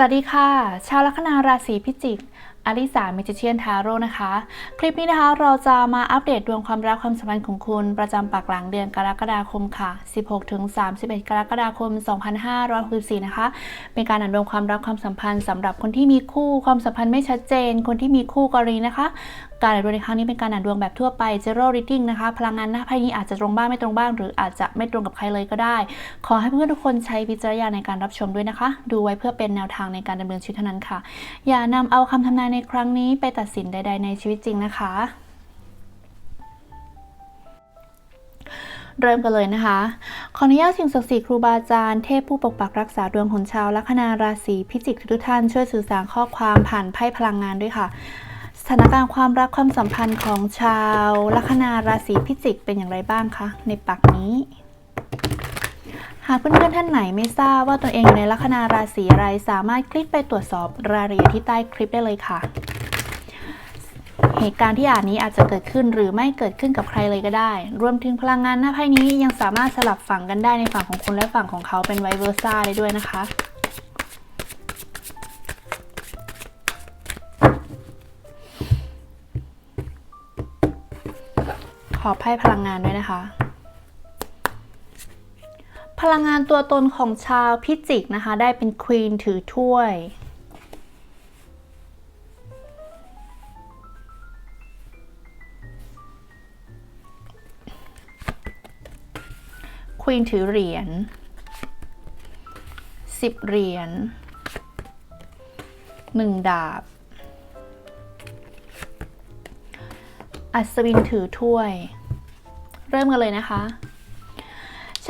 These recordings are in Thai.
สวัสดีค่ะ ชาวลัคนาราศีพิจิก อลิสาเมจิเชียนทาโร่นะคะ คลิปนี้นะคะเราจะมาอัปเดตดวงความรักความสัมพันธ์ของคุณ ประจำปักหลังเดือนกรกฎาคมค่ะ 16ถึง31 กรกฎาคม 2564 นะคะ เป็นการอ่านดวงความรักความสัมพันธ์สำหรับคนที่มีคู่ความสัมพันธ์ไม่ชัดเจน คนที่มีคู่กรณีนะคะ การอ่านดวงในครั้งนี้เป็นการอ่านดวงแบบทั่วไป zero reading นะคะ พลังงานหน้าไพ่นี้อาจจะตรงบ้างไม่ตรงบ้าง หรืออาจจะไม่ตรงกับใครเลยก็ได้ ขอให้เพื่อนๆทุกคนใช้วิจารณญาณในการรับชมด้วยนะคะ ดูไว้เพื่อเป็นแนวทางในการดำเนินชีวิตเท่านั้นค่ะ อย่านำเอาคำทำนายในครั้งนี้ไปตัดสินใด ๆ ในชีวิตจริงนะคะ เริ่มกันเลยนะคะ ขออนุญาตสิ่งศักดิ์สิทธิ์ครูบาอาจารย์เทพผู้ปกปักรักษาดวงของชาวลัคนาราศีพิจิกทุกท่านช่วยสื่อสารข้อความผ่านไพ่พลังงานด้วยค่ะสถานการณ์ความรักความสัมพันธ์ของชาวลัคนาราศีพิจิกเป็นอย่างไรบ้างคะในปักนี้ หากเพื่อนๆท่านไหนไม่ทราบว่าตัวเองอยู่ในลัคนาราศีอะไร สามารถคลิกไปตรวจสอบรายละเอียดที่ใต้คลิปได้เลยค่ะ เหตุการณ์ที่อ่านนี้อาจจะเกิดขึ้นหรือไม่เกิดขึ้นกับใครเลยก็ได้ รวมถึงพลังงานหน้าไพ่นี้ยังสามารถสลับฝั่งกันได้ในฝั่งของคุณและฝั่งของเขาเป็นไวเวอร์ซ่าได้ด้วยนะคะขอไพ่พลังงานด้วยนะคะ พลังงานตัวตนของชาวพิจิกนะคะ ได้เป็นควีนถือถ้วยควีนถือเหรียญสิบเหรียญหนึ่งดาบ อัศวินถือถ้วย เริ่มกันเลยนะคะ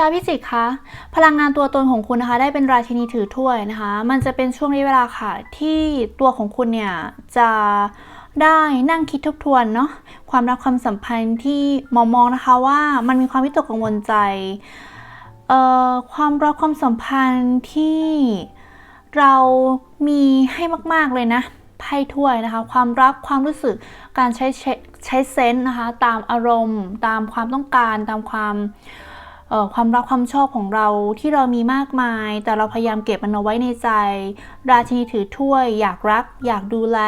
ชาวพิจิกคะ พลังงานตัวตนของคุณนะคะ ได้เป็นราชินีถือถ้วยนะคะ มันจะเป็นช่วงระยะเวลาค่ะ ที่ตัวของคุณเนี่ยจะได้นั่งคิดทบทวนเนาะความรักความสัมพันธ์ที่มองมองนะคะว่ามันมีความวิตกกังวลใจเอ่อความรักความสัมพันธ์ที่เรามีให้มาก ๆ เลยนะไพ่ถ้วยนะคะ ความรักความรู้สึกการใช้ใช้เซนส์นะคะ ตามอารมณ์ ตามความต้องการตามความ ความรักความชอบของเราที่เรามีมากมาย แต่เราพยายามเก็บมันเอาไว้ในใจ ราชินีถือถ้วย อยากรัก อยากดูแล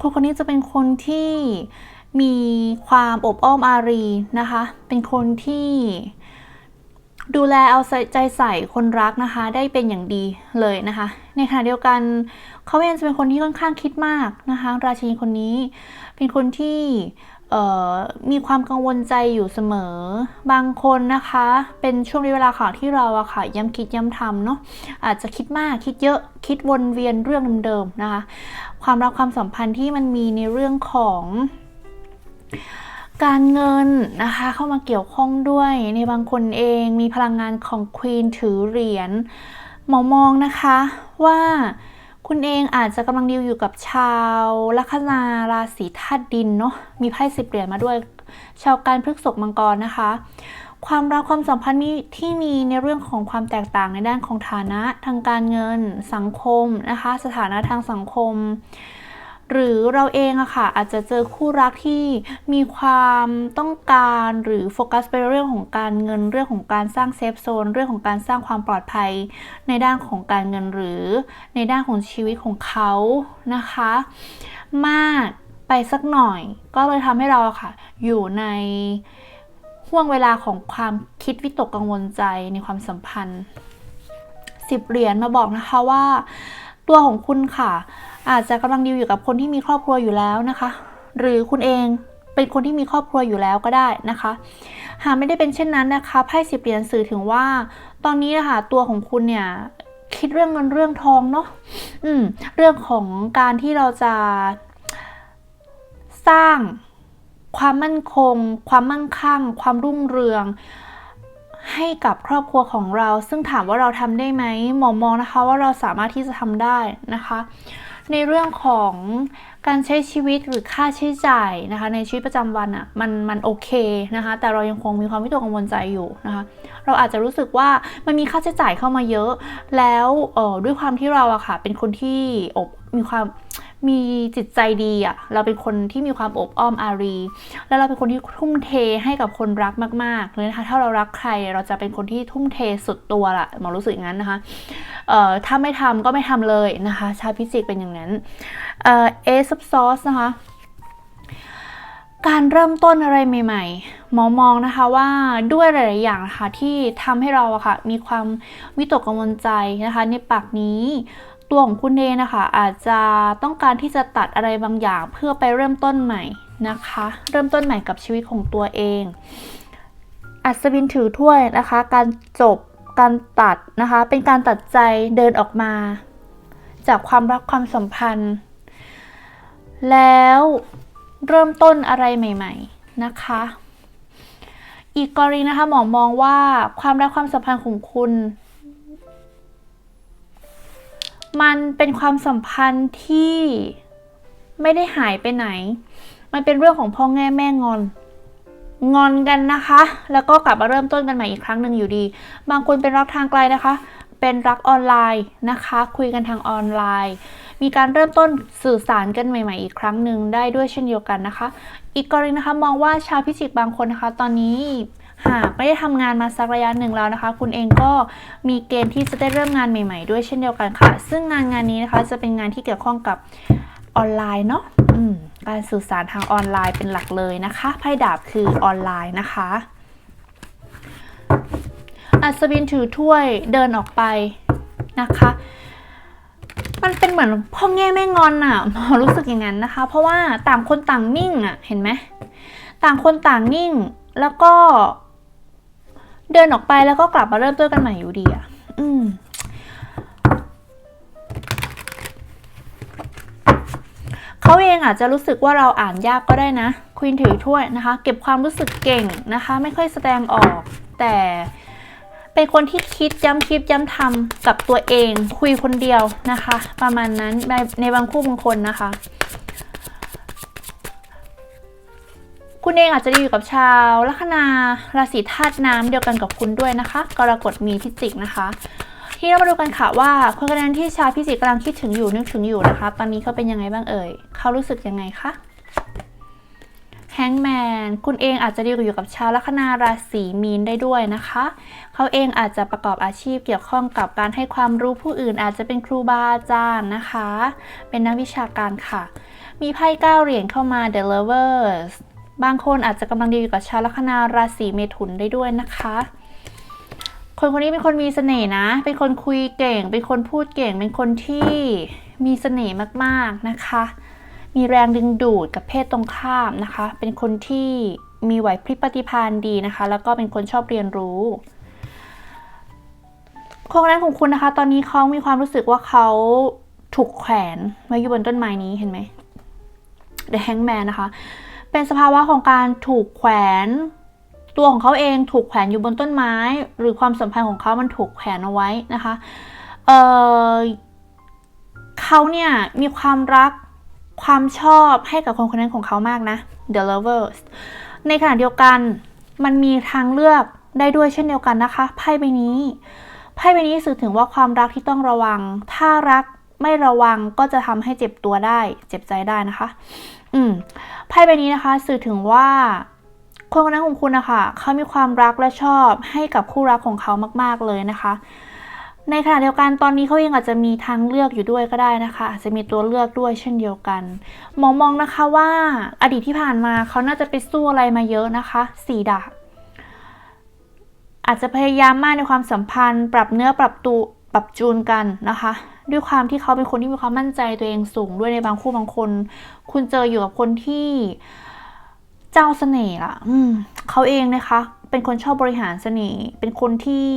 คนคนนี้จะเป็นคนที่มีความอบอ้อมอารีนะคะ เป็นคนที่ดูแลเอาใจใส่คนรักนะคะ ได้เป็นอย่างดีเลยนะคะ ในขณะเดียวกันเขาเองจะเป็นคนที่ค่อนข้างคิดมากนะคะ ราชินีคนนี้เป็นคนที่ มีความกังวลใจอยู่เสมอ บางคนนะคะ เป็นช่วงเวลาค่ะที่เราอะค่ะย้ำคิดย้ำทำเนาะอาจจะคิดมากคิดเยอะคิดวนเวียนเรื่องเดิมๆนะคะความรักความสัมพันธ์ที่มันมีในเรื่องของการเงินนะคะเข้ามาเกี่ยวข้องด้วยในบางคนเองมีพลังงานของควีนถือเหรียญหมอมองนะคะว่า คุณเองอาจจะกำลังดิวอยู่กับชาวลัคนาราศีธาตุดินเนาะมีไพ่สิบเหรียญมาด้วย ชาวการพฤกษกมังกรนะคะ ความรักความสัมพันธ์มีที่มีในเรื่องของความแตกต่างในด้านของฐานะทางการเงิน สังคมนะคะ สถานะทางสังคม หรือเราเองอะค่ะอาจจะเจอคู่รักที่มีความต้องการหรือโฟกัสไปเรื่องของการเงินเรื่องของการสร้างเซฟโซนเรื่องของการสร้างความปลอดภัย ในด้านของการเงินหรือในด้านของชีวิตของเขานะคะ มากไปสักหน่อย ก็เลยทำให้เราอะค่ะ อยู่ในห่วงเวลาของความคิดวิตกกังวลใจในความสัมพันธ์สิบเหรียญมาบอกนะคะว่า ตัวของคุณค่ะ อาจจะกำลังดีลอยู่กับคนที่มีครอบครัวอยู่แล้วนะคะ หรือคุณเองเป็นคนที่มีครอบครัวอยู่แล้วก็ได้นะคะ หากไม่ได้เป็นเช่นนั้นนะคะไพ่สิบเหรียญสื่อถึงว่า ตอนนี้นะคะตัวของคุณเนี่ยคิดเรื่องเงินเรื่องทองเนาะอืม เรื่องของการที่เราจะสร้างความมั่นคง ความมั่งคั่ง ความรุ่งเรือง ให้กับครอบครัวของเรา ซึ่งถามว่าเราทำได้ไหมหมอมองนะคะว่าเราสามารถที่จะทำได้นะคะ ในเรื่องของการใช้ชีวิตหรือค่าใช้จ่ายนะคะ ในชีวิตประจำวันอะ่ะมันมันโอเคนะคะ แต่เรายังคงมีความวิตกกังวลใจอยู่นะคะ เราอาจจะรู้สึกว่ามันมีค่าใช้จ่ายเข้ามาเยอะ แล้วออด้วยความที่เราอะค่ะ เป็นคนที่อบมีความ มีจิตใจดีอะเราเป็นคนที่มีความอบอ้อมอารี แล้วเราเป็นคนที่ทุ่มเทให้กับคนรักมากๆเลยนะคะถ้าเรารักใครเราจะเป็นคนที่ทุ่มเทสุดตัวละหมอรู้สึกอย่างนั้นนะคะเอ่อถ้าไม่ทำก็ไม่ทำเลยนะคะ ชาวพิจิกเป็นอย่างนั้นเอ่อเอซับซอสนะคะการเริ่มต้นอะไรใหม่ ๆ หมอมองนะคะว่าด้วยหลาย ๆ อย่างนะคะที่ทำให้เราอะค่ะมีความวิตกกังวลใจนะคะ ในปากนี้ ตัวของคุณเองนะคะ อาจจะต้องการที่จะตัดอะไรบางอย่างเพื่อไปเริ่มต้นใหม่นะคะ เริ่มต้นใหม่กับชีวิตของตัวเอง อัศวินถือถ้วยนะคะ การจบการตัดนะคะ เป็นการตัดใจเดินออกมา จากความรักความสัมพันธ์ แล้วเริ่มต้นอะไรใหม่ ๆนะคะ อีกกรณีนะคะหมอมองว่าความรักความสัมพันธ์ของคุณ มันเป็นความสัมพันธ์ที่ไม่ได้หายไปไหน มันเป็นเรื่องของพ่อแง่แม่งอน งอนกันนะคะ แล้วก็กลับมาเริ่มต้นกันใหม่อีกครั้งหนึ่งอยู่ดี บางคนเป็นรักทางไกลนะคะ เป็นรักออนไลน์นะคะ คุยกันทางออนไลน์ มีการเริ่มต้นสื่อสารกันใหม่ ๆ อีกครั้งหนึ่งได้ด้วยเช่นเดียวกันนะคะ อีกกรณีนะคะมองว่าชาวพิจิกบางคนนะคะ ตอนนี้ หากไม่ได้ทำงานมาสักระยะหนึ่งแล้วนะคะ คุณเองก็มีเกณฑ์ที่จะได้เริ่มงานใหม่ๆ ด้วยเช่นเดียวกันค่ะ ซึ่งงานงานนี้นะคะจะเป็นงานที่เกี่ยวข้องกับออนไลน์เนาะการสื่อสารทางออนไลน์เป็นหลักเลยนะคะไพ่ดาบคือออนไลน์นะคะอัศวินถือถ้วยเดินออกไปนะคะ มันเป็นเหมือนพ่อแง่แม่งอนอะหมอรู้สึกอย่างนั้นนะคะ เพราะว่าต่างคนต่างนิ่งอะ เห็นไหม ต่างคนต่างนิ่ง แล้วก็ เดินออกไปแล้วก็กลับมาเริ่มต้นกันใหม่อยู่ดีอะอืมเขาเองอาจจะรู้สึกว่าเราอ่านยากก็ได้นะควีนถือถ้วยนะคะ เก็บความรู้สึกเก่งนะคะ ไม่ค่อยแสดงออกแต่เป็นคนที่คิดย้ำคิดย้ำทำกับตัวเอง คุยคนเดียวนะคะ ประมาณนั้นในในบางคู่บางคนนะคะ คุณเองอาจจะอยู่กับชาวลัคนาราศีธาตุน้ำเดียวกันกับคุณด้วยนะคะ กรกฎมีพิจิกนะคะ ที่เรามาดูกันค่ะว่าคนคะแนนที่ชาวพิจิกกำลังคิดถึงอยู่นึกถึงอยู่นะคะ ตอนนี้เขาเป็นยังไงบ้างเอ่ยเขารู้สึกยังไงคะแฮงแมนคุณเองอาจจะดีอยู่กับชาวลัคนาราศีมีนได้ด้วยนะคะ เขาเองอาจจะประกอบอาชีพเกี่ยวข้องกับการให้ความรู้ผู้อื่น อาจจะเป็นครูบาอาจารย์นะคะ เป็นนักวิชาการค่ะ มีไพ่เก้าเหรียญเข้ามา The Lovers บางคนอาจจะกำลังดีอยู่กับชาวลัคนาราศีเมถุนได้ด้วยนะคะ คนคนนี้เป็นคนมีเสน่ห์นะ เป็นคนคุยเก่ง เป็นคนพูดเก่ง เป็นคนที่มีเสน่ห์มากๆนะคะ มีแรงดึงดูดกับเพศตรงข้ามนะคะ เป็นคนที่มีไหวพริบปฏิภาณดีนะคะ แล้วก็เป็นคนชอบเรียนรู้คนคนนั้นของคุณนะคะ ตอนนี้เขามีความรู้สึกว่าเขาถูกแขวนไว้อยู่บนต้นไม้นี้เห็นไหม The Hangman นะคะ เป็นสภาวะของการถูกแขวน ตัวของเขาเองถูกแขวนอยู่บนต้นไม้ หรือความสัมพันธ์ของเขามันถูกแขวนเอาไว้นะคะเเขาเนี่ยมีความรักความชอบให้กับคนคนนั้นของเขามากนะ The Lovers ในขณะเดียวกันมันมีทางเลือกได้ด้วยเช่นเดียวกันนะคะไพ่ใบนี้ไพ่ใบนี้สื่อถึงว่าความรักที่ต้องระวัง ถ้ารักไม่ระวังก็จะทำให้เจ็บตัวได้ เจ็บใจได้นะคะ อืมไพ่ใบนี้นะคะ สื่อถึงว่าคนคนนั้นของคุณนะคะเขามีความรักและชอบให้กับคู่รักของเขามาก ๆ เลยนะคะ ในขณะเดียวกันตอนนี้เขาเองอาจจะมีทางเลือกอยู่ด้วยก็ได้นะคะอาจจะมีตัวเลือกด้วยเช่นเดียวกัน มองมองนะคะว่าอดีตที่ผ่านมาเขาน่าจะไปสู้อะไรมาเยอะนะคะสี่ดาบอาจจะพยายามมากในความสัมพันธ์ ปรับเนื้อปรับตัว รับจูนกันนะคะ ด้วยความที่เขาเป็นคนที่มีความมั่นใจตัวเองสูงด้วยในบางคู่บางคน คุณเจออยู่กับคนที่เจ้าเสน่ห์ล่ะเขาเองนะคะ เป็นคนชอบบริหารเสน่ห์เป็นคนที่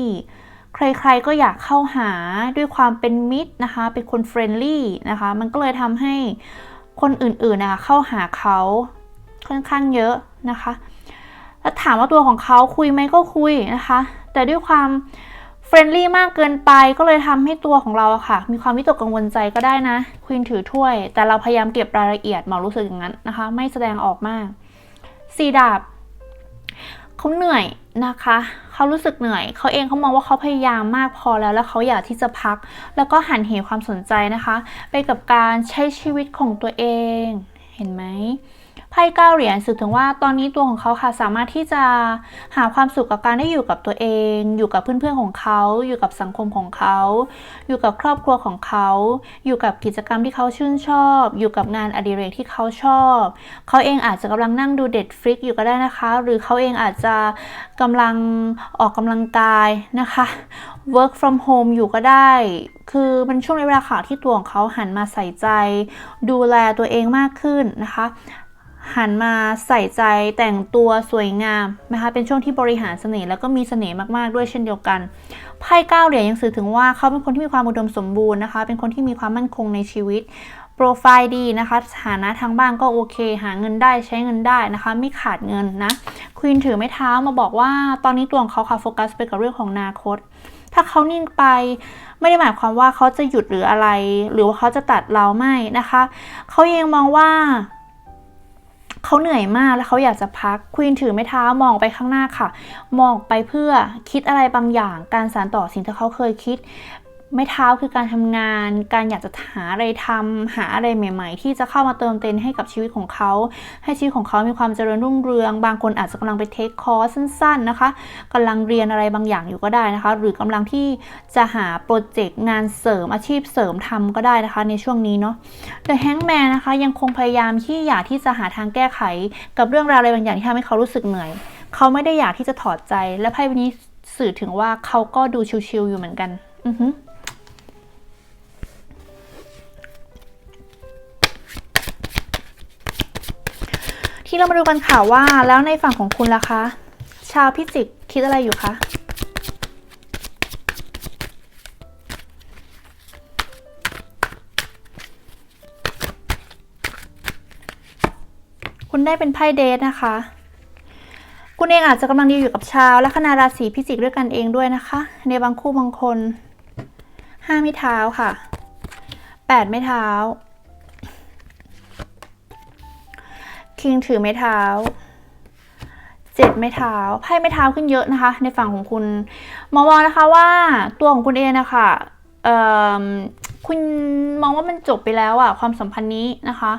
ใครๆก็อยากเข้าหาด้วยความเป็นมิตรนะคะ เป็นคนเฟรนลี่นะคะ มันก็เลยทำให้คนอื่นๆนะคะเข้าหาเขาค่อนข้างเยอะนะคะ แล้วถามว่าตัวของเขาคุยไหมก็คุยนะคะ แต่ด้วยความ เฟรนลี่มากเกินไปก็เลยทำให้ตัวของเราอะค่ะ มีความวิตกกังวลใจก็ได้นะควีนถือถ้วย แต่เราพยายามเก็บรายละเอียดหมอรู้สึกอย่างนั้นนะคะ ไม่แสดงออกมากสีดาบเขาเหนื่อยนะคะ เขารู้สึกเหนื่อย เขาเองเขามองว่าเขาพยายามมากพอแล้ว แล้วเขาอยากที่จะพัก แล้วก็หันเหความสนใจนะคะ ไปกับการใช้ชีวิตของตัวเอง เห็นไหม ไพ่เก้าเหรียญสื่อถึงว่าตอนนี้ตัวของเขาค่ะสามารถที่จะหาความสุขกับการได้อยู่กับตัวเอง อยู่กับเพื่อนๆของเขา อยู่กับสังคมของเขา อยู่กับครอบครัวของเขา อยู่กับกิจกรรมที่เขาชื่นชอบ อยู่กับงานอดิเรกที่เขาชอบ เขาเองอาจจะกำลังนั่งดูเด็ดฟลิกอยู่ก็ได้นะคะ หรือเขาเองอาจจะกำลังออกกำลังกายนะคะ work from home อยู่ก็ได้ คือมันช่วงเวลาค่ะที่ตัวของเขาหันมาใส่ใจ ดูแลตัวเองมากขึ้นนะคะ หันมาใส่ใจแต่งตัวสวยงามนะคะเป็นช่วงที่บริหารเสน่ห์แล้วก็มีเสน่ห์มากๆด้วยเช่นเดียวกันไพ่เก้าเหรียญยังสื่อถึงว่าเขาเป็นคนที่มีความอุดมสมบูรณ์นะคะ เป็นคนที่มีความมั่นคงในชีวิตโปรไฟล์ดีนะคะฐานะทางบ้านก็โอเค หาเงินได้ใช้เงินได้นะคะ ไม่ขาดเงินนะควีนถือไม้เท้ามาบอกว่าตอนนี้ตัวของเขาค่ะโฟกัสไปกับเรื่องของอนาคต ถ้าเขานิ่งไปไม่ได้หมายความว่าเขาจะหยุดหรืออะไร หรือว่าเขาจะตัดเราไม่นะคะ เขายังมองว่า เขาเหนื่อยมากแล้วเขาอยากจะพักควีนถือไม้เท้ามองไปข้างหน้าค่ะ มองไปเพื่อคิดอะไรบางอย่างการสานต่อสิ่งที่เขาเคยคิด ไม้เท้าคือการทำงาน การอยากจะหาอะไรทำหาอะไรใหม่ ๆ ที่จะเข้ามาเติมเต็มให้กับชีวิตของเขา ให้ชีวิตของเขามีความเจริญรุ่งเรือง บางคนอาจจะกำลังไปเทคคอร์สสั้น ๆนะคะกำลังเรียนอะไรบางอย่างอยู่ก็ได้นะคะ หรือกำลังที่จะหาโปรเจกต์งานเสริมอาชีพเสริมทำก็ได้นะคะ ในช่วงนี้เนาะ The Hangman นะคะยังคงพยายามที่อยากที่จะหาทางแก้ไข กับเรื่องราวอะไรบางอย่างที่ทำให้เขารู้สึกเหนื่อย เขาไม่ได้อยากที่จะถอดใจ และไพ่ใบนี้สื่อถึงว่าเขาก็ดูชิวๆอยู่เหมือนกัน อือฮึ ที่เรามาดูกันค่ะว่าแล้วในฝั่งของคุณล่ะคะ ชาวพิจิกคิดอะไรอยู่คะคุณได้เป็นไพ่เดทนะคะ คุณเองอาจจะกำลังดีอยู่กับชาวและคณะราศีพิจิกด้วยกันเองด้วยนะคะ ในบางคู่บางคนห้าไม้เท้าค่ะแปดไม้เท้า คิงถือไม้เท้าเจ็ดไม้เท้าไพ่ไม้เท้าขึ้นเยอะนะคะ ในฝั่งของคุณมองว่านะคะว่าตัวของคุณเองนะคะเอ่อคุณมองว่ามันจบไปแล้วอะความสัมพันธ์นี้นะคะ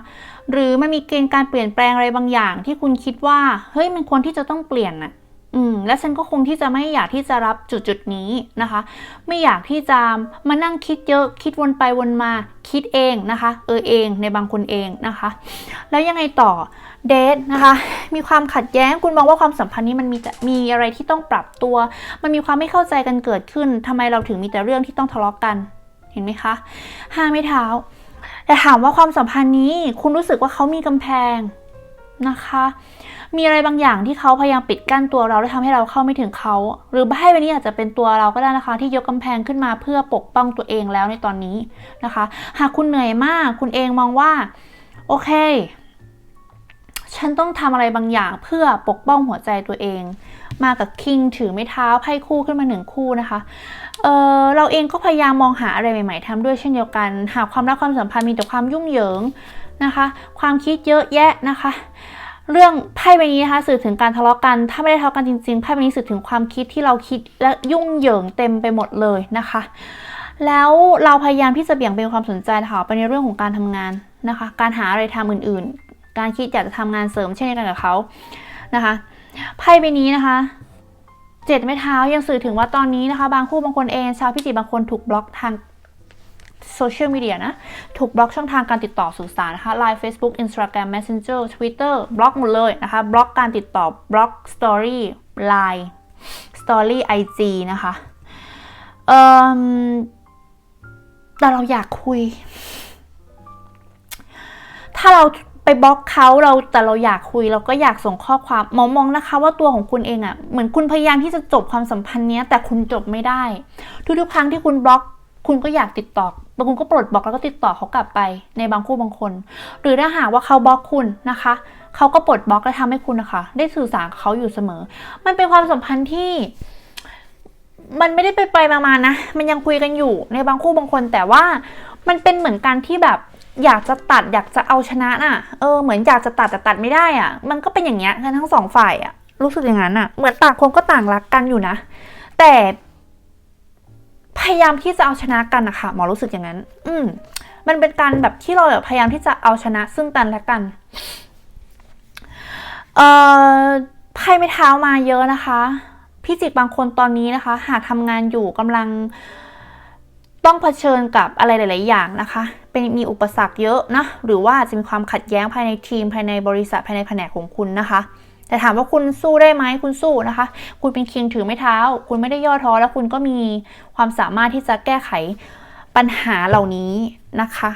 หรือมันมีเกณฑ์การเปลี่ยนแปลงอะไรบางอย่าง ที่คุณคิดว่าเฮ้ยมันควรที่จะต้องเปลี่ยนอะ อืมและฉันก็คงที่จะไม่อยากที่จะรับจุดจุดนี้นะคะ ไม่อยากที่จะมานั่งคิดเยอะคิดวนไปวนมาคิดเองนะคะ เออเองในบางคนเองนะคะ แล้วยังไงต่อเดทนะคะ มีความขัดแย้งคุณมองว่าความสัมพันธ์นี้มันมีมีอะไรที่ต้องปรับตัว มันมีความไม่เข้าใจกันเกิดขึ้นทำไมเราถึงมีแต่เรื่องที่ต้องทะเลาะกัน เห็นไหมคะห้าไม่เท้า แต่ถามว่าความสัมพันธ์นี้คุณรู้สึกว่าเขามีกำแพงนะคะ มีอะไรบางอย่างที่เขาพยายามปิดกั้นตัวเราและทำให้เราเข้าไม่ถึงเขา หรือให้วันนี้อาจจะเป็นตัวเราก็ได้นะคะ ที่ยกกำแพงขึ้นมาเพื่อปกป้องตัวเองแล้วในตอนนี้นะคะ หากคุณเหนื่อยมากคุณเองมองว่า โอเค ฉันต้องทำอะไรบางอย่างเพื่อปกป้องหัวใจตัวเองมากับคิงถือไม้เท้าไพ่คู่ขึ้นมาหนึ่งคู่นะคะเเราเองก็พยายามมองหาอะไรใหม่ ๆทำด้วยเช่นเดียวกัน หากความรักความสัมพันธ์มีแต่ความยุ่งเหยิงนะคะ ความคิดเยอะแยะนะคะ เรื่องไพ่ใบนี้นะคะสื่อถึงการทะเลาะกัน ถ้าไม่ได้ทะเลาะกันจริงๆไพ่ใบนี้สื่อถึงความคิดที่เราคิดและยุ่งเหยิงเต็มไปหมดเลยนะคะ แล้วเราพยายามที่จะเบี่ยงเบนความสนใจค่ะไปในเรื่องของการทำงานนะคะ การหาอะไรทำอื่นๆ การคิดอยากจะทำงานเสริมเช่นเดียวกันกับเขานะคะไพ่ใบนี้นะคะเจ็ดไม้เท้ายังสื่อถึงว่าตอนนี้นะคะ บางคู่บางคนเอง ชาวพิจิกบางคนถูกบล็อกทาง โซเชียลมีเดียนะ ถูกบล็อกช่องทางการติดต่อสื่อสารนะคะ Line Facebook Instagram Messenger Twitter บล็อกหมดเลยนะคะ บล็อกการติดต่อบล็อก Story Line Story IG นะคะเออแต่เราอยากคุย ถ้าเราไปบล็อกเขาเราแต่เราอยากคุยเราก็อยากส่งข้อความมองมองนะคะ ว่าตัวของคุณเองอะ่ะเหมือนคุณพยายามที่จะจบความสัมพันธ์เนี้ยแต่คุณจบไม่ได้ ทุกๆครั้งที่คุณบล็อก คุณก็อยากติดต่อ บางคนก็ปลดบล็อกแล้วก็ติดต่อเขากลับไปในบางคู่บางคน หรือถ้าหากว่าเขาบล็อกคุณนะคะเขาก็ปลดบล็อกและทำให้คุณนะคะ ได้สื่อสารกับเขาอยู่เสมอ มันเป็นความสัมพันธ์ที่ มันไม่ได้ไปไปมาๆนะ มันยังคุยกันอยู่ในบางคู่บางคน แต่ว่ามันเป็นเหมือนกันที่แบบอยากจะตัดอยากจะเอาชนะน่ะ เออเหมือนอยากจะตัดแต่ตัดไม่ได้อะ มันก็เป็นอย่างเงี้ยกันทั้งสองฝ่ายอะ รู้สึกอย่างนั้นอะเหมือนต่างคนก็ต่างรักกันอยู่นะ แต่ พยายามที่จะเอาชนะกันนะคะหมอรู้สึกอย่างนั้น อืมมันเป็นการแบบที่เราแบบพยายามที่จะเอาชนะซึ่งกันและกัน เอ่อไพ่ไม่เท้ามาเยอะนะคะ พี่จิกบางคนตอนนี้นะคะ หากทำงานอยู่กำลังต้องเผชิญกับอะไรหลาย ๆ อย่างนะคะ เป็นมีอุปสรรคเยอะนะ หรือว่าอาจจะมีความขัดแย้งภายในทีมภายในบริษัทภายในแผนกของคุณนะคะ แต่ถามว่าคุณสู้ได้ไหมคุณสู้นะคะ คุณเป็นคิงถือไม่เท้า คุณไม่ได้ย่อท้อแล้วคุณก็มีความสามารถที่จะแก้ไขปัญหาเหล่านี้นะคะ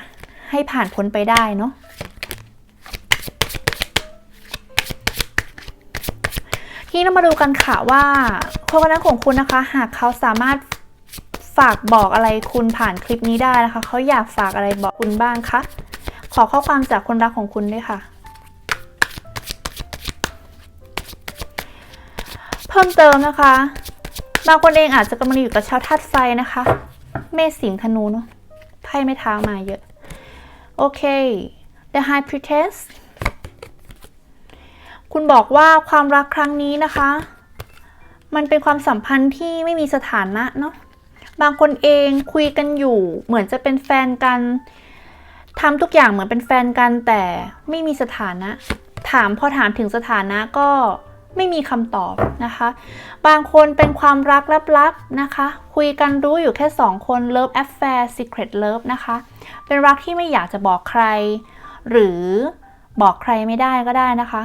ให้ผ่านพ้นไปได้เนาะทีนี้เรามาดูกันค่ะว่าคนคนนั้นของคุณนะคะ หากเขาสามารถฝากบอกอะไรคุณผ่านคลิปนี้ได้นะคะ เขาอยากฝากอะไรบอกคุณบ้างคะขอข้อความจากคนรักของคุณด้วยค่ะ พิ่มเติมนะคะ บางคนเองอาจจะกำลังอยู่กับชาวธาตุไฟนะคะ เมษสิงธนูเนาะไพ่ไม่เท้ามาเยอะ โอเค The High Priestess คุณบอกว่าความรักครั้งนี้นะคะ มันเป็นความสัมพันธ์ที่ไม่มีสถานะเนาะบางคนเองคุยกันอยู่ เหมือนจะเป็นแฟนกันทำทุกอย่างเหมือนเป็นแฟนกันแต่ไม่มีสถานะ ถามพอถามถึงสถานะก็ ไม่มีคำตอบนะคะ บางคนเป็นความรักลับๆนะคะ คุยกันรู้อยู่แค่สองคน Love Affair Secret Love นะคะ เป็นรักที่ไม่อยากจะบอกใคร หรือบอกใครไม่ได้ก็ได้นะคะ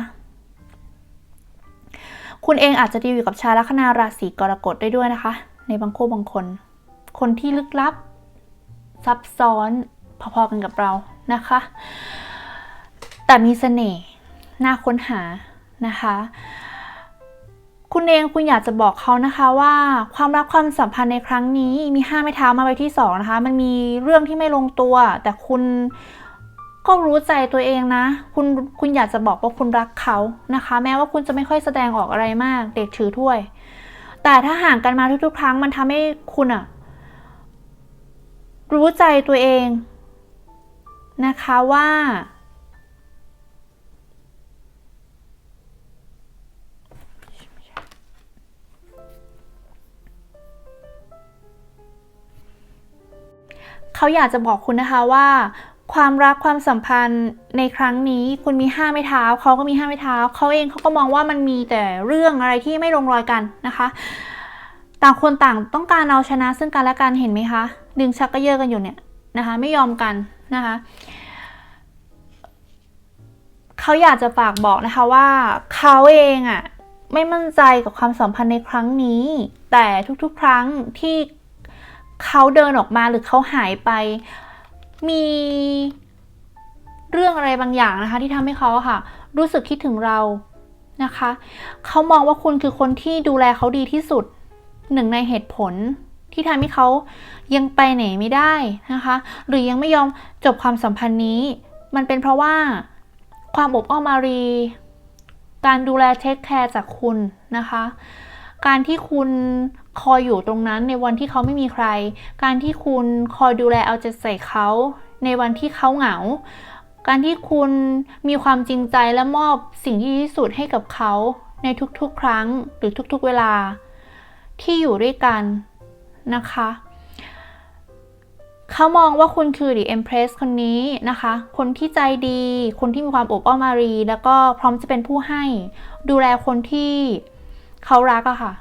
คุณเองอาจจะดีอยู่กับชาวลัคนาราศีกรกฎได้ด้วยนะคะ ในบางคู่บางคน คนที่ลึกลับ ซับซ้อนพอๆกันกับเรานะคะ แต่มีเสน่ห์น่าค้นหานะคะ คุณเองคุณอยากจะบอกเขานะคะว่าความรักความสัมพันธ์ในครั้งนี้มีห้าไม้เท้ามาไว้ที่สองนะคะ มันมีเรื่องที่ไม่ลงตัว แต่คุณก็รู้ใจตัวเองนะ คุณคุณอยากจะบอกว่าคุณรักเขานะคะ แม้ว่าคุณจะไม่ค่อยแสดงออกอะไรมาก เด็กถือถ้วย แต่ถ้าห่างกันมาทุกๆ ครั้งมันทำให้คุณอะรู้ใจตัวเองนะคะว่า เขาอยากจะบอกคุณนะคะว่า ความรักความสัมพันธ์ในครั้งนี้คุณมีห้าไม้เท้าเขาก็มีห้าไม้เท้าเขาเองเขาก็มองว่ามันมีแต่เรื่องอะไรที่ไม่ลงรอยกันนะคะต่างคนต่างต้องการเอาชนะซึ่งกันและกันเห็นไหมคะ ดึงชักกระเยอะกันอยู่เนี่ยนะคะไม่ยอมกันนะคะเขาอยากจะฝากบอกนะคะว่าเขาเองอะ่ะไม่มั่นใจกับความสัมพันธ์ในครั้งนี้ แต่ทุกๆ ครั้งที่ เขาเดินออกมาหรือเขาหายไป มีเรื่องอะไรบางอย่างนะคะ ที่ทำให้เขาค่ะ รู้สึกคิดถึงเรานะคะ เขามองว่าคุณคือคนที่ดูแลเขาดีที่สุดหนึ่งในเหตุผลที่ทำให้เขายังไปไหนไม่ได้นะคะ หรือยังไม่ยอมจบความสัมพันธ์นี้ มันเป็นเพราะว่าความอบอ้อมอารี การดูแลเทคแคร์จากคุณนะคะ การที่คุณ คอยอยู่ตรงนั้นในวันที่เขาไม่มีใคร การที่คุณคอยดูแลเอาใจใส่เขาในวันที่เขาเหงา การที่คุณมีความจริงใจและมอบสิ่งที่ดีที่สุดให้กับเขาในทุกๆ ครั้งหรือทุกๆ เวลา ที่อยู่ด้วยกันนะคะ เขามองว่าคุณคือ The Empress คนนี้นะคะ คนที่ใจดี คนที่มีความอบอ้อมอารี แล้วก็พร้อมจะเป็นผู้ให้ ดูแลคนที่เขารักอะค่ะ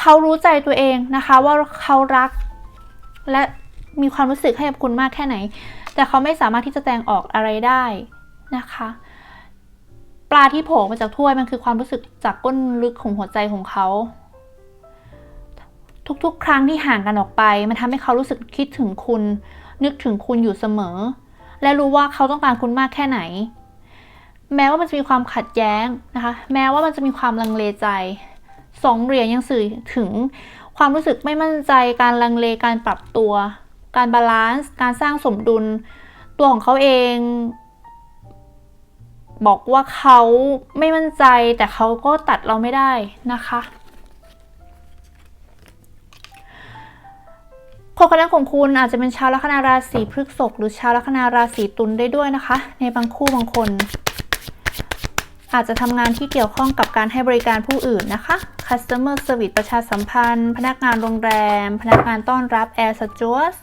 เขารู้ใจตัวเองนะคะ ว่าเขารัก และมีความรู้สึกให้กับคุณมากแค่ไหน แต่เขาไม่สามารถที่จะแสดงออกอะไรได้นะคะ ปลาที่โผล่มาจากถ้วยมันคือความรู้สึกจากก้นลึกของหัวใจของเขา ทุกๆ ครั้งที่ห่างกันออกไป มันทำให้เขารู้สึกคิดถึงคุณ นึกถึงคุณอยู่เสมอ และรู้ว่าเขาต้องการคุณมากแค่ไหน แม้ว่ามันจะมีความขัดแย้งนะคะ แม้ว่ามันจะมีความลังเลใจ สองเหรียญยังสื่อถึงความรู้สึกไม่มั่นใจการลังเลการปรับตัว การบาลานซ์การสร้างสมดุล ตัวของเขาเอง บอกว่าเขาไม่มั่นใจแต่เขาก็ตัดเราไม่ได้นะคะคนคนนั้นของคุณอาจจะเป็นชาวลัคนาราศีพฤษภหรือชาวลัคนาราศีตุลได้ด้วยนะคะ ในบางคู่บางคน อาจจะทำงานที่เกี่ยวข้องกับการให้บริการผู้อื่นนะคะ customer service ประชาสัมพันธ์ พนักงานโรงแรม พนักงานต้อนรับ air steward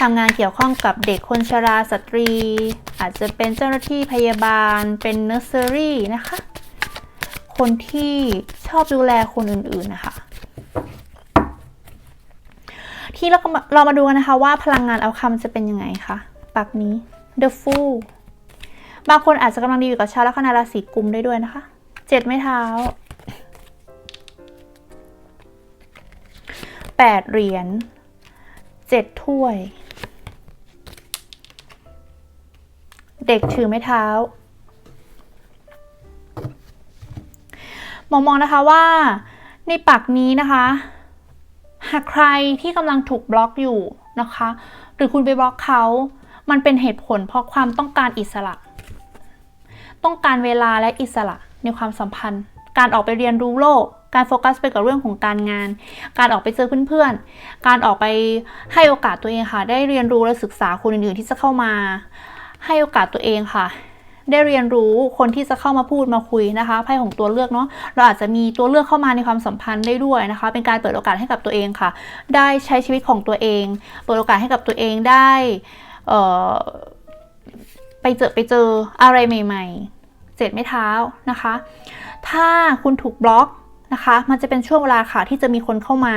ทำงานเกี่ยวข้องกับเด็กคนชราสตรี อาจจะเป็นเจ้าหน้าที่พยาบาล เป็นเนอร์เซอรี่นะคะ คนที่ชอบดูแลคนอื่นๆนะคะที่เราก็มาเรามาดูกันนะคะว่าพลังงานเอาคำจะเป็นยังไงคะปักนี้ the fool บางคนอาจจะกำลังดีอยู่กับชาวลัคนาราศีกุมได้ด้วยนะคะ เจ็ดไม้เท้า แปดเหรียญเจ็ดถ้วย เด็กถือไม้เท้า มองมองนะคะว่าในปักนี้นะคะ หากใครที่กำลังถูกบล็อกอยู่นะคะ หรือคุณไปบล็อกเขา มันเป็นเหตุผลเพราะความต้องการอิสระ ต้องการเวลาและอิสระในความสัมพันธ์ การออกไปเรียนรู้โลก การโฟกัสไปกับเรื่องของการงาน การออกไปเจอเพื่อนๆ การออกไปให้โอกาสตัวเองค่ะ ได้เรียนรู้และศึกษาคนอื่นๆที่จะเข้ามา ให้โอกาสตัวเองค่ะ ได้เรียนรู้คนที่จะเข้ามาพูดมาคุยนะคะ ไพ่ของตัวเลือกเนาะ เราอาจจะมีตัวเลือกเข้ามาในความสัมพันธ์ได้ด้วยนะคะ เป็นการเปิดโอกาสให้กับตัวเองค่ะ ได้ใช้ชีวิตของตัวเอง เปิดโอกาสให้กับตัวเองได้ ไปเจอไปเจออะไรใหม่ ๆ เจ็ดไม่เท้านะคะ ถ้าคุณถูกบล็อก นะคะ มันจะเป็นช่วงเวลาค่ะที่จะมีคนเข้ามา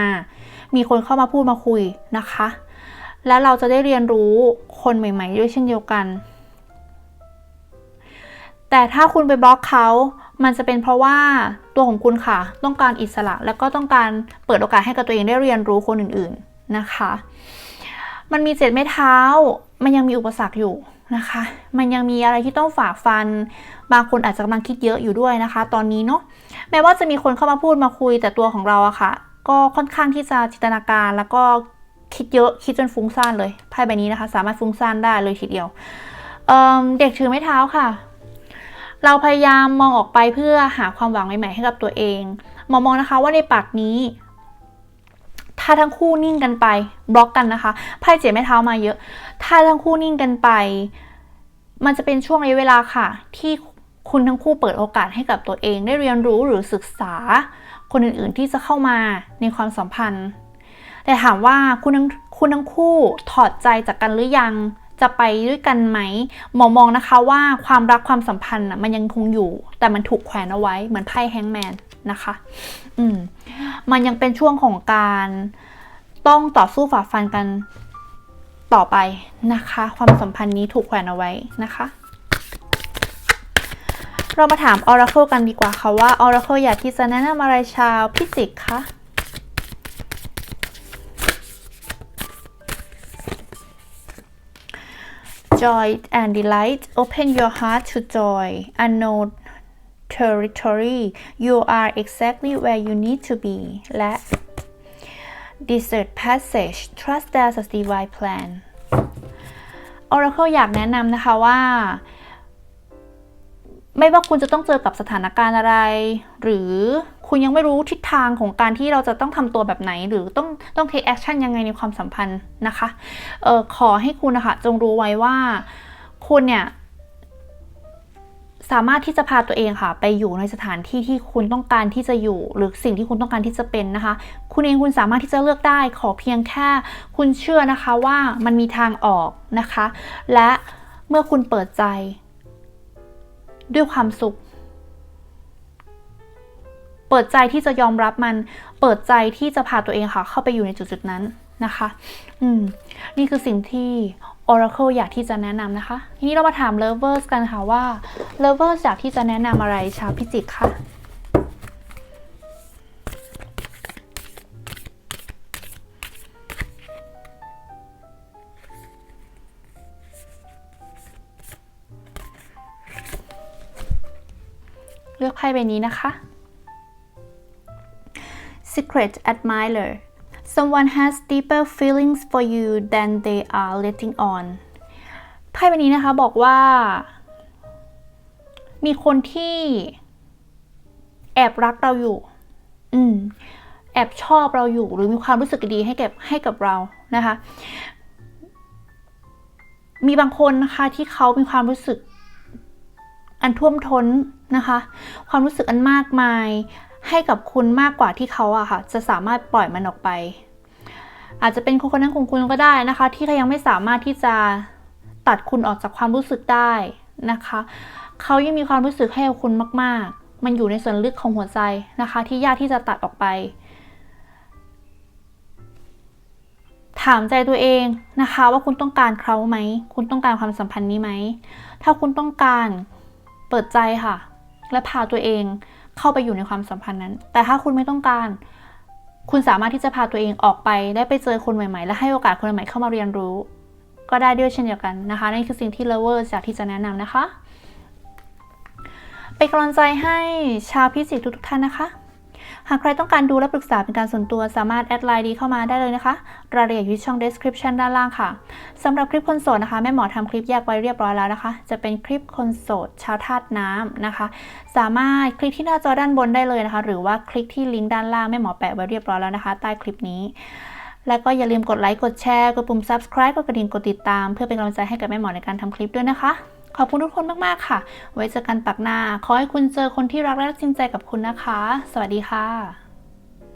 มีคนเข้ามาพูดมาคุยนะคะ และเราจะได้เรียนรู้คนใหม่ ๆ ด้วยเช่นเดียวกัน แต่ถ้าคุณไปบล็อกเขามันจะเป็นเพราะว่าตัวของคุณค่ะ ต้องการอิสระแล้วก็ต้องการเปิดโอกาสให้กับตัวเองได้เรียนรู้คนอื่นๆนะคะ มันมีเจ็ดไม้เท้า มันยังมีอุปสรรคอยู่ นะคะ มันยังมีอะไรที่ต้องฝ่าฟัน บางคนอาจจะกำลังคิดเยอะอยู่ด้วยนะคะ ตอนนี้เนาะแม้ว่าจะมีคนเข้ามาพูดมาคุยแต่ตัวของเราอะค่ะ ก็ค่อนข้างที่จะจินตนาการแล้วก็คิดเยอะคิดจนฟุ้งซ่านเลยไพ่ใบนี้นะคะ สามารถฟุ้งซ่านได้เลยทีเดียวเเด็กถือไม้เท้าค่ะ เราพยายามมองออกไปเพื่อหาความหวังใหม่ๆให้กับตัวเองมองมองนะคะว่าในปากนี้ ถ้าทั้งคู่นิ่งกันไป บล็อกกันนะคะไพ่เจ็บไม้เท้ามาเยอะ ถ้าทั้งคู่นิ่งกันไป มันจะเป็นช่วงระยะเวลาค่ะ ที่คุณทั้งคู่เปิดโอกาสให้กับตัวเอง ได้เรียนรู้หรือศึกษา คนอื่นๆที่จะเข้ามาในความสัมพันธ์ แต่ถามว่าคุณทั้งคุณทั้งคู่ถอดใจจากกันหรือยังจะไปด้วยกันไหมมองมองนะคะว่าความรักความสัมพันธ์มันยังคงอยู่ แต่มันถูกแขวนเอาไว้เหมือนไพ่แฮงแมน นะคะ อืม มันยังเป็นช่วงของการต้องต่อสู้ฝ่าฟันกันต่อไปนะคะ ความสัมพันธ์นี้ถูกแขวนเอาไว้นะคะ เรามาถาม Oracle กันดีกว่าค่ะว่า Oracle อยากที่จะแนะนำอะไรชาวพิจิกคะ Joy and delight open your heart to joy unknown territory you are exactly where you need to be และ desert passage trust there's a divine plan Oracle อยากแนะนำนะคะว่า ไม่ว่าคุณจะต้องเจอกับสถานการณ์อะไร หรือคุณยังไม่รู้ทิศทางของการที่เราจะต้องทำตัวแบบไหน หรือต้องต้อง take action ยังไงในความสัมพันธ์นะคะออขอให้คุณนะคะจงรู้ไว้ว่าคุณเนี่ย สามารถที่จะพาตัวเองค่ะ ไปอยู่ในสถานที่ที่คุณต้องการที่จะอยู่ หรือสิ่งที่คุณต้องการที่จะเป็นนะคะ คุณเองคุณสามารถที่จะเลือกได้ขอเพียงแค่ คุณเชื่อนะคะว่ามันมีทางออกนะคะ และเมื่อคุณเปิดใจ ด้วยความสุข เปิดใจที่จะยอมรับมัน เปิดใจที่จะพาตัวเองค่ะ เข้าไปอยู่ในจุดๆนั้นนะคะ อืม นี่คือสิ่งที่ Oracle อยากที่จะแนะนำนะคะ ทีนี้เรามาถาม Lovers กันค่ะว่า Lovers อยากที่จะแนะนำอะไรชาวพิจิกค่ะเลือกไพ่ใบนี้นะคะ Secret Admirer someone has deeper feelings for you than they are letting on ไพ่ใบนี้นะคะบอกว่า มีคนที่แอบรักเราอยู่ อืม แอบชอบเราอยู่ หรือมีความรู้สึกดีให้กับให้กับเรานะคะ มีบางคนนะคะที่เขามีความรู้สึกอันท่วมท้นนะคะ ความรู้สึกอันมากมาย ให้กับคุณมากกว่าที่เขาอะค่ะ จะสามารถปล่อยมันออกไป อาจจะเป็นคนคนนั้นของคุณก็ได้นะคะ ที่เขายังไม่สามารถที่จะตัดคุณออกจากความรู้สึกได้นะคะ เขายังมีความรู้สึกให้กับคุณมาก ๆ มันอยู่ในส่วนลึกของหัวใจนะคะ ที่ยากที่จะตัดออกไป ถามใจตัวเองนะคะ ว่าคุณต้องการเขาไหม คุณต้องการความสัมพันธ์นี้ไหม ถ้าคุณต้องการเปิดใจค่ะ และพาตัวเอง เข้าไปอยู่ในความสัมพันธ์นั้น แต่ถ้าคุณไม่ต้องการ คุณสามารถที่จะพาตัวเองออกไป ได้ไปเจอคนใหม่ ๆ และให้โอกาสคนใหม่เข้ามาเรียนรู้ ก็ได้ด้วยเช่นเดียวกันนะคะนั่นคือสิ่งที่ Lover อยากที่จะแนะนำนะคะ เป็นกำลังใจให้ชาวพิจิกทุกๆท่านนะคะ หากใครต้องการดูและปรึกษาเป็นการส่วนตัวสามารถแอดไลน์ดีเข้ามาได้เลยนะคะรายละเอียดอยู่ช่อง description ด้านล่างค่ะสำหรับคลิปคนโสดนะคะแม่หมอทำคลิปแยกไว้เรียบร้อยแล้วนะคะ จะเป็นคลิปคนโสดชาวธาตุน้ำนะคะ สามารถคลิกที่หน้าจอด้านบนได้เลยนะคะ หรือว่าคลิกที่ลิงก์ด้านล่างแม่หมอแปะไว้เรียบร้อยแล้วนะคะ ใต้คลิปนี้แล้วก็อย่าลืมกดไลค์ กดแชร์ กดปุ่ม subscribe กดกระดิ่ง กดติดตาม เพื่อเป็นกำลังใจให้กับแม่หมอในการทำคลิปด้วยนะคะ ขอบคุณทุกคนมาก ๆ ค่ะ ไว้เจอกันปักหน้า ขอให้คุณเจอคนที่รักและจริงใจกับคุณนะคะ สวัสดีค่ะ